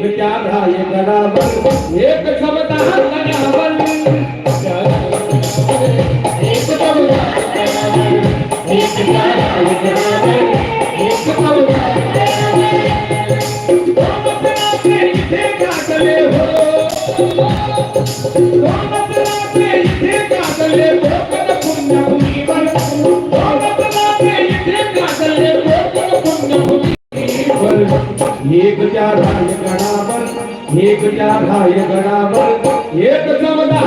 विचाराय गणावन एक क्षमता गणावन एक क्षमता गणावन एक विचाराय गणावन एक क्षमता गणावन राम प्रणव के देखा करे हो। राम एक जागा एक गडावर एक जमदा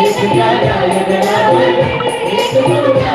एक जागा एक गडावर एक जमदा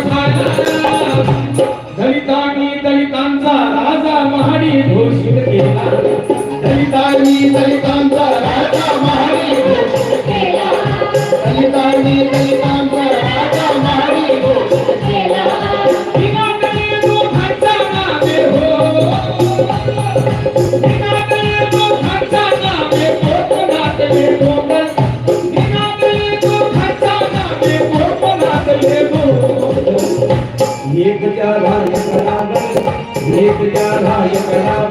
एकता धाय प्रणाम एकता धाय प्रणाम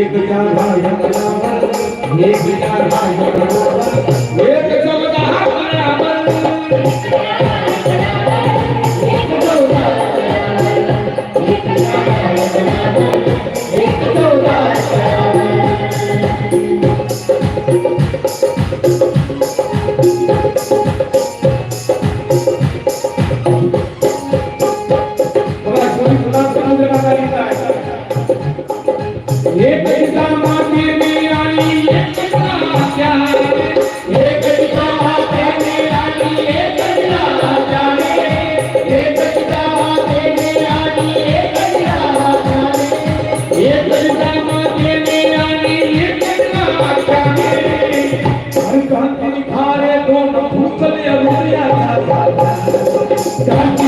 एक चार Gracias.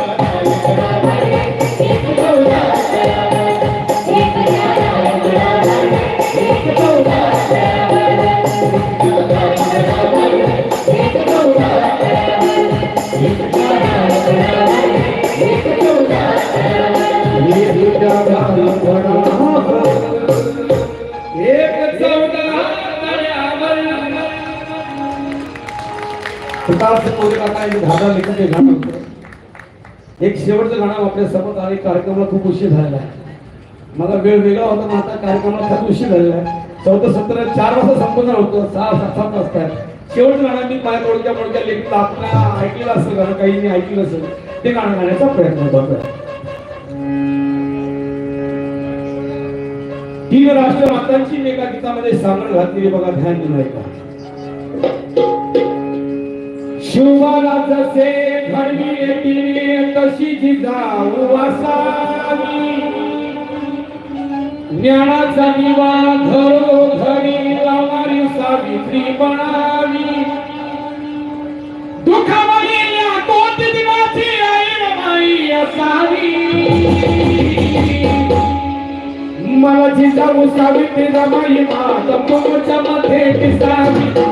माझा लेखक हे गाणं होतं. एक शेवटचं गाणं आपल्यासमोर आणि कार्यक्रमाला खूप उशीर झालेला आहे. माझा वेळ वेगळा होता मग आता कार्यक्रमाला खूप उशीर झालेला आहे. चौथं सत्र चार वाजता संपन्न होतं सहा सात सात वाजता शेवटचं गाणं मी माझ्या मोडक्या मोडक्या लेखीला आपल्याला ऐकलेलं असेल गाणं काही ऐकलं असेल ते गाणं गाण्याचा प्रयत्न करतोय. तीन राष्ट्र मातांची एका गीतामध्ये सामान घातलेली बघा ध्यान दिलं ऐका. शिवाला जसे घडविले तशी जिजाऊ असावी? ज्ञानाचा दिवा घरोघरी लावणारी सावित्री बनावी. दुखावलेल्या दिवाची असावी. मला जिजाऊ सावित्री रमाई मध्ये दिसावी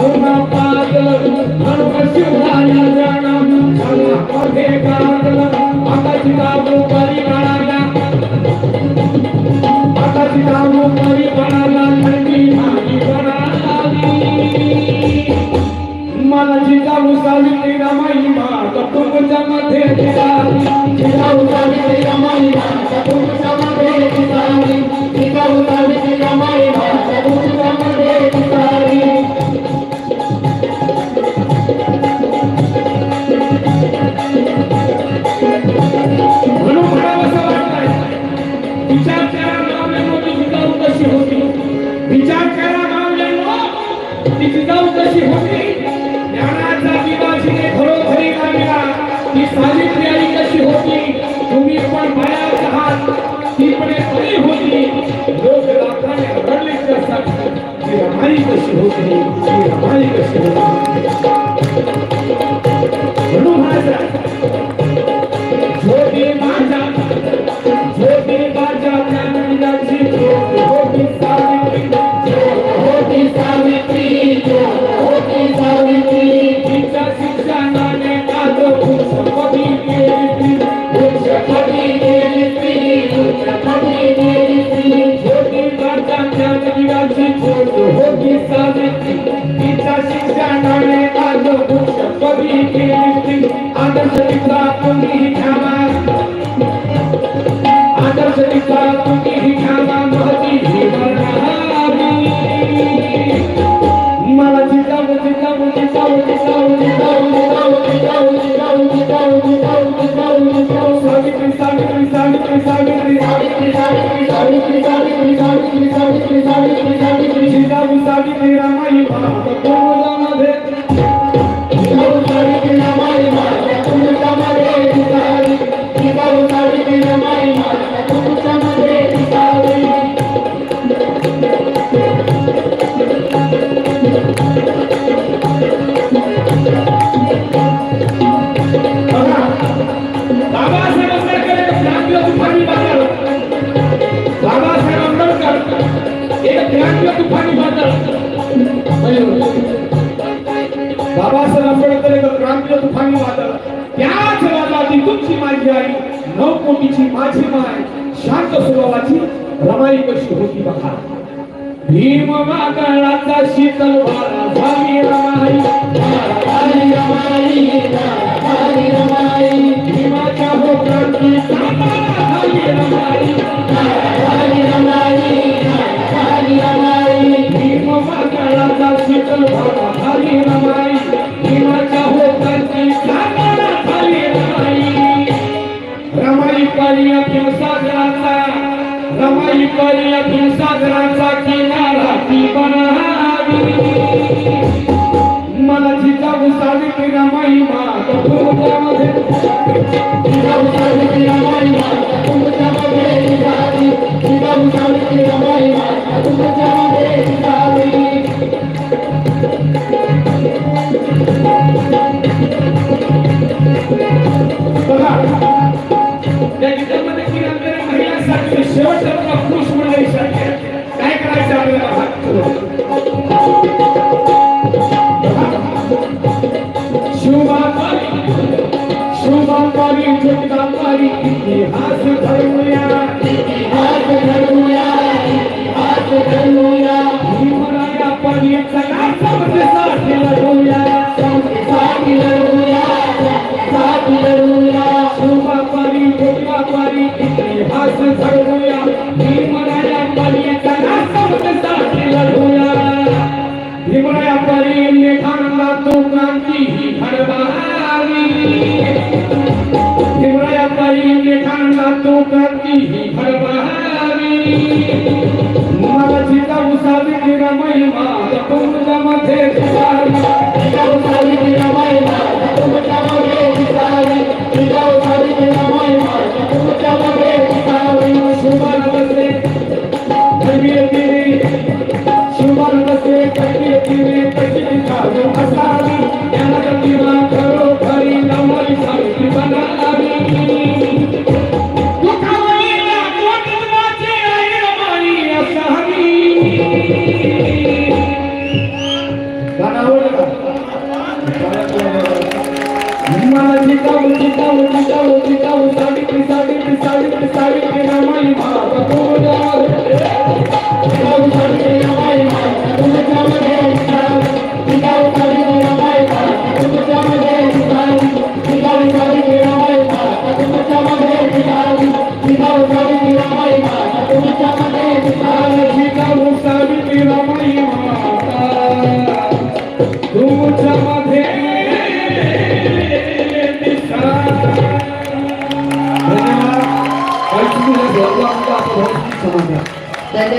uma paz. していくし何かして。नऊ माझी माय शांत स्वभावाची रमाई कशी होती बघा भीम मागळाचा शीतल वारा झाली रमाई हरी रमाई रमाई भीमाच्या हो झाली रमाई हरी रमाई रमाई भीम मागळाचा शीतल झाली रमाई भीमाच्या हो क्रांती झाली रमाई रमाई पर्य सागराचा रमाई पर्य सागराचा किनारा ती बनावी मला जिजाऊ सावित्री रमाई माता तुमच्यामध्ये जिजाऊ सावित्री रमाई माता तुमच्यामध्ये निघाली जिजाऊ सावित्री रमाई माता तुमच्यामध्ये निघाली बघा त्या गीतामध्ये किरण महिलांसाठी शेवटचा बघा पुरुष मंडळीसाठी आहे. काय करायचं आपल्याला शुभाकारी शुभाकारी जगदाकारी इतिहास घडवूया हात धरूया हात धरूया भीमराया पर्यंत नाचामध्ये साथी लढवूया साथी लढूया साथी लढूया शुभाकारी जगदाकारी इतिहास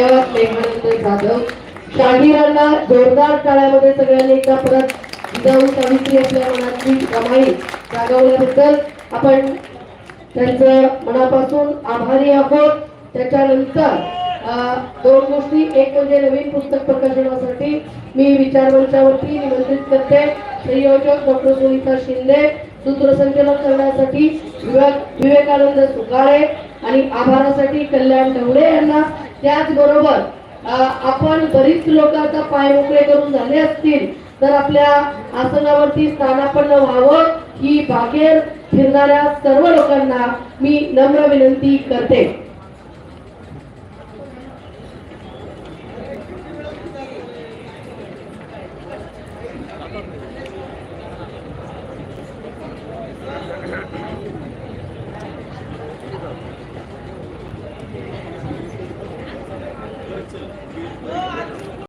धन्यवाद मेघानंद जाधव शाहिरांना जोरदार टाळ्यामध्ये सगळ्यांनी एकदा परत जाऊन सावित्री आपल्या मनातली कमाई जागवल्याबद्दल आपण त्यांचं मनापासून आभारी आहोत. त्याच्यानंतर दोन गोष्टी. एक म्हणजे नवीन पुस्तक प्रकाशनासाठी मी विचारमंचावरती निमंत्रित करते. संयोजक डॉक्टर सुनीता शिंदे सूत्रसंचलन करण्यासाठी विवेकानंद सुकाळे आणि आभारासाठी कल्याण ढवळे यांना त्याचबरोबर आपण बरीच लोक आता पाय मोकळे करून झाले असतील तर आपल्या आसनावरती स्थानापन्न व्हावं ही बागेर फिरणाऱ्या सर्व लोकांना मी नम्र विनंती करते.